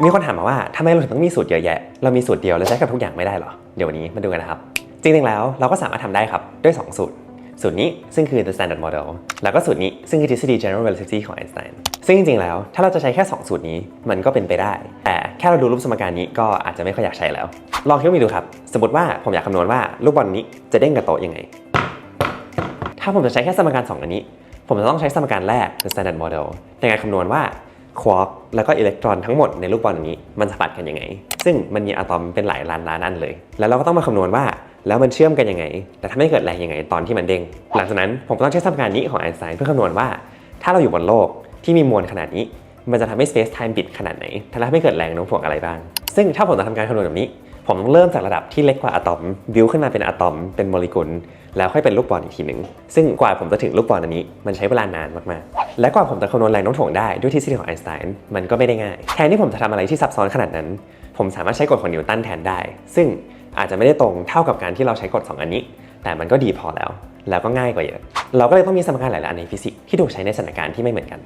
มีคนถามมาว่าทำไมเราถึงต้องมีสูตรเยอะแยะ เรามีสูตรเดียวแล้วใช้กับทุกอย่างไม่ได้หรอ เดี๋ยววันนี้มาดูกันนะครับ จริงๆแล้วเราก็สามารถทำได้ครับ ด้วย 2 สูตร สูตรนี้ซึ่งคือ the standard model แล้วก็สูตรนี้ซึ่งคือทฤษฎี general relativity ของไอน์สไตน์ซึ่งจริงๆแล้วถ้าเราจะใช้แค่ 2 สูตรนี้มันก็เป็นไปได้ แต่แค่เราดูรูปสมการนี้ก็อาจจะไม่ค่อยอยากใช้แล้ว ลองคิดว่ามีดูครับ สมมติว่าผมอยากคำนวณว่าลูกบอลนี้จะเด้งกับโต๊ะยังไง ถ้าผมจะใช้แค่สมการ 2 อันนี้ ผมจะต้องใช้สมการแรก the standard model ในการคำนวณว่า ควอร์กแล้วก็อิเล็กตรอนทั้งหมดในลูกบอลอันนี้มันสัมพัสกันยังไง ซึ่งมันมีอะตอมเป็นหลายล้านล้านอันเลย แล้วเราก็ต้องมาคำนวณว่าแล้วมันเชื่อมกันยังไง แต่ทำให้เกิดแรงยังไงตอนที่มันเด้ง หลังจากนั้นผมก็ต้องใช้สมการนี้ของไอน์สไตน์เพื่อคำนวณว่า ถ้าเราอยู่บนโลกที่มีมวลขนาดนี้ มันจะทำให้ space time บิดขนาดไหนทำให้เกิดแรงโน้มถ่วงอะไรบ้าง ซึ่งถ้าผมจะทำการคำนวณแบบนี้ ผมต้องเริ่มจากระดับที่เล็กกว่าอะตอมบิวขึ้นมาเป็นอะตอมเป็นโมเลกุล แล้วค่อยเป็นลูกบอลอีกทีหนึ่งซึ่งกว่าผมจะถึงลูกบอลอันนี้ มันใช้เวลานานมากๆ และกว่าผมจะคำนวณแรงโน้มถ่วงได้ด้วยทฤษฎีของไอน์สไตน์มันก็ไม่ได้ง่าย แทนที่ผมจะทำอะไรที่ซับซ้อนขนาดนั้น ผมสามารถใช้กฎของนิวตันแทนได้ ซึ่งอาจจะไม่ได้ตรงเท่ากับการที่เราใช้กฎ2อันนี้ แต่มันก็ดีพอแล้ว แล้วก็ง่ายกว่าเยอะ เราก็เลยต้องมีสมการหลายๆอันในฟิสิกส์ที่ถูกใช้ในสถานการณ์ที่ไม่เหมือนกัน